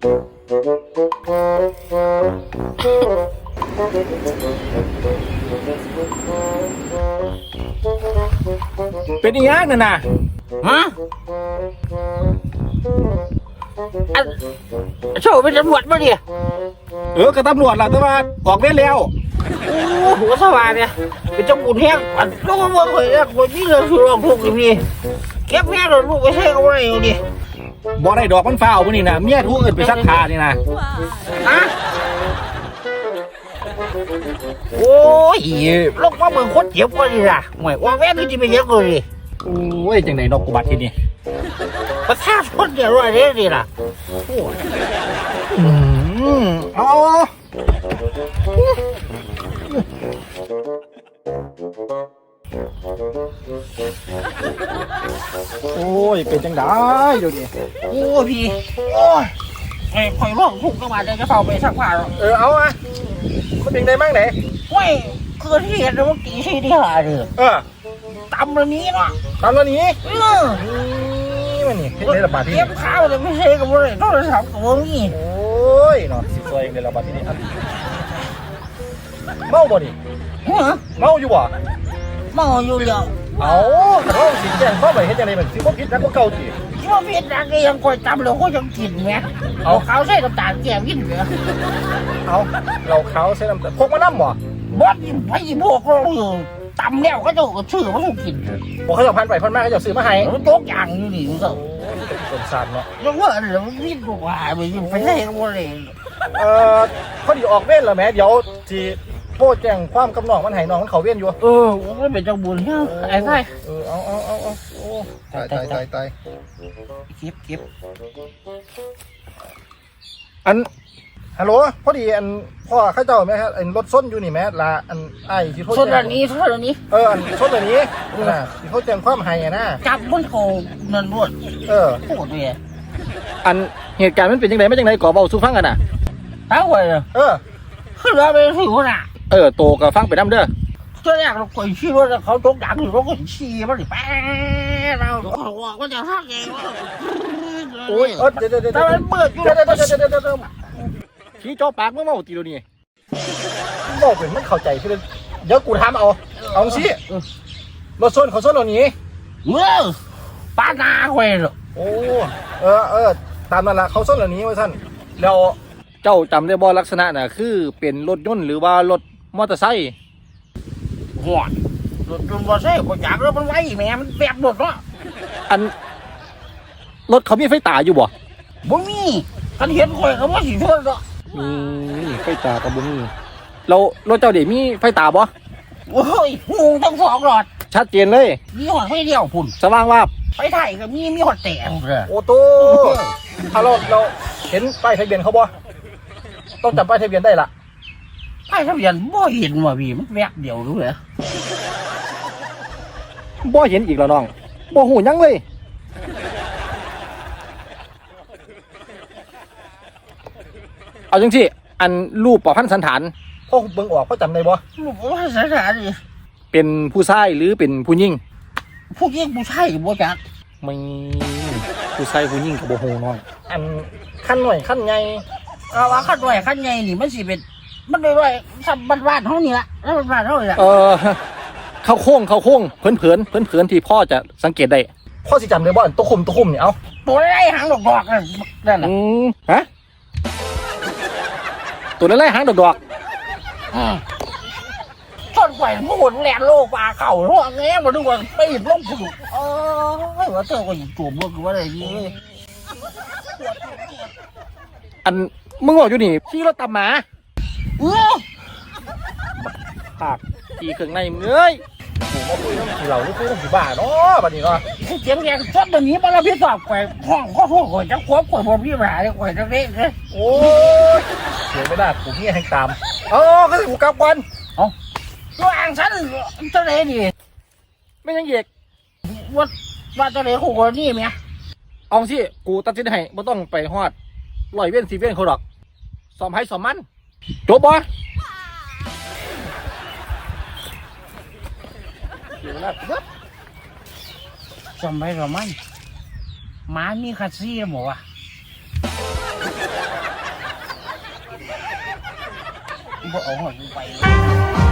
เป็นอีหยังนั่นน่ะฮะอันโชว์เป็นตำรวจมาดิเออกับตำรวจล่ะแต่ว่าออกเวรแล้ว โอ้โหสว่างเนี่ยเป็นเจ้าบุญแห้งอันลูกมันบอกเลยนะคนนี้เลยคือรองทุกข์เลยพี่เก็บแม่เราลูกไปให้เขาไว้เอาดิ บ่ได้ดอกมันฟ้าวมื้อนี่น่ะเมียทูเอิ้นไปซักผ้านี่น่ะฮะโอ้ยลูกมาเมืองคนเจ็บกว่าดิล่ะหมายว่าแม่นี่จะไปเยอะกว่าดิโอ้ยจังได๋นอกกูบัดทีนี้ประชาชนเดือดร้อนเลยดิล่ะอืมเอา โอ้ย เป็นจังได๋เดี๋ยวนี้โอ้ยพี่โอ้ยไอ้ข่อยร้องทุกข์ก็มาจะจะเฝ้าไปสักผ้าหรอกเออเอาอะคนเป็นไดมั่งไหนเว้ยคือที่เห็นเมื่อกี้ที่ที่หาเลยเออตำระนี้เนาะตามแล้วนี้เออนี่มันนี่เฮ็ดได้ระบาดที่เก็นี่บข้าวเลยไม่ใช่กับอะไรโทรศัพท์กับว่ามีโอ้ยเนาะสิซวยเองได้ระบาดที่นี่อันเมาบ่นี่ฮะเมาอยู่บ่ เมาอยู่เดียวเอาแต่ว่าสิแจ้งข้อไปเฮ็ดจังได๋มันสิบ่ผิดนักกว่าเก่าติที่ว่าพี่นักก็ยังคอยจำเลยก็ยังกินไงเอาข้าวใส่น้ำตาลแก้วกินเหรอเอาเราเขาใช้น้ำตาลพกมานำบ่บอสยิงไปยิงพวกเราอยู่ตำแล้วก็จะก็ชื่อว่าถูกกินบ่เขาจะพันไปพันมาเขาจะซื้อมาให้มันโต๊ะอย่างอยู่ดิมันก็สงสารเนาะยังว่าอะไรมันวิ่งกว่าไปยิงไปได้ก็บ่ได้เอ่อพอดีออกเว้นแล้วแหม่เดี๋ยวสิ โทรแจ้งความกับน้องมันให้น้องมันเข้าเว้นอยู่เออมันเป็นเจ้าบุญเฮ้ยไอ้ไส้เออเอาเอาเอาเอาโอ้ตายตายตายตายเก็บเก็บอันฮัลโหลพอดีอันพ่อเข้าเจ้าไหมครับอันรถส้นอยู่นี่แหม่ละอันไอ้ที่โทรส่วนแจ้อังนนี้ส่วนอันนี้เอออันส้นแบบนี้น่ะที่เขาแจ้งความให้อะนะจับมันโกงนั่นรวดเออโคตรเลยอันเหตุการณ์มันเป็นยังไงไม่ยังไงก่อเบาสู้ฟังกันน่ะเอาไว้เลยเออขึ้นแล้วไปสิวน่ะ เออโตกับฟังไปน้ำเด้อตอนแรกเราคอยชี้ว่าเขาตกดังอยู่เราก็ชี้มันดิแป๊ะเราบอกว่าจะทักเองโอ้ยเออเดี๋ยวเดี๋ยวเดี๋ยวแต่เดี๋ยวมันเปิดอยู่เดี๋ยวเดี๋ยวเดี๋ยวเดี๋ยวเดี๋ยวเดี๋ยวขี้จอปากมึงเมาตีดูนี่บอกเป็นมันเข้าใจคือเดี๋ยวกูทำเอาเอาสิรถส้นเขาส้นเหล่านี้เมื่อป้านาเว้ยโอ้เออเออตามนั่นละเขาส้นเหล่านี้ไว้ท่านแล้วเจ้าจำได้บ่ลักษณะน่ะคือเป็นรถยนต์หรือว่ารถ มอเตอร์ไซค์หัวรถจนว่าใช่คนอยากแล้วมันไว้แม่มันแบบหมดเนาะอัน รถเขามีไฟตาอยู่บ่บ่มีกันเห็นคอยเขาว่าสิชนเนาะมีไฟตากับบ่มีเรารถเจ้าเดี๋ยวมีไฟตาบ่โอ้ยงูทั้งสองหลอด ชัดเจนเลย มีหอดไม่เดียวพุ่นสว่างว่าบไปไทยก็มีมีหอดแตงเลยโอ้โตถ้าเราเราเห็นป้ายทะเบียนเขาบ่ต้องจำป้ายทะเบียนได้ละ ไอ้ทะเบียนบ่เห็นว่าพี่มันแวบเดียวรู้เลยบ่เห็นอีกแล้วน้องบ่หูหยังเลย เอาจังสิอันรูปประพันธ์สันฐานพ่อเบิ่งออกพ่อจำได้บ่ลูกว่าสถานดิเป็นผู้ชายหรือเป็นผู้หญิงผู้หญิงผู้ชายบ่จักไม่ผู้ชายผู้หญิงก็บ่ฮู้น้อง อันขั้นหน่อยขั้นใหญ่เอาว่าขั้นด้วยขั้นใหญ่นี่มันสิเป็น มันด้วยด้วยทำบ้านบ้านๆเฮานี่ละแล้วบ้านบ้านๆเฮานี่ละเออเข้าโค้งเข้าโค้งเผินเผินเผินเผินๆที่พ่อจะสังเกตได้พ่อสิจำได้บ่อันตัวคุมตัวคุมนี่เอาตัวไอ้หางดอกๆนั่นนั่นน่ะอืมฮะตัวนั้นไล่หางดอกอืมต้นไผ่มันหมุนแหลนโลกปลาเข่าหัวแง่มาดูว่าไปหยิบลงผุดเออว่าเธอก็หยิบจูบมือคือว่าอะไรนี่ๆอันมึงบอกอยู่นี่ขี่รถตามหมาเออ ปากขี่เครื่องในมึงเอ้ยผมมาคุยเรื่องขี่เหล่าหรือคุยเรื่องขี่บ้าเนาะบัดนี้เนาะเสียงแดงชดตัวนี้มาแล้วพี่สอบไปห้องก็โทษก่อนจะควบกดบนพี่หาเลยก่อนจะเล่นเลยโอ้ยเสียไม่ได้ผมนี่ให้ตามเอ๋อก็สิกูกลับก่อนตัวอ่างฉันจะเล่นดิไม่ยังเหยียกว่าว่าจะเล่นคู่คนนี้ไหมเอาสิกูตัดสินให้ไม่ต้องไปฮอดลอยเว้นสีเว้นเขาดอกสอมให้สอมมัน จบปะจำไว้หรอมันหมามีคัดซี่หรือวะบ่เอาหัวไป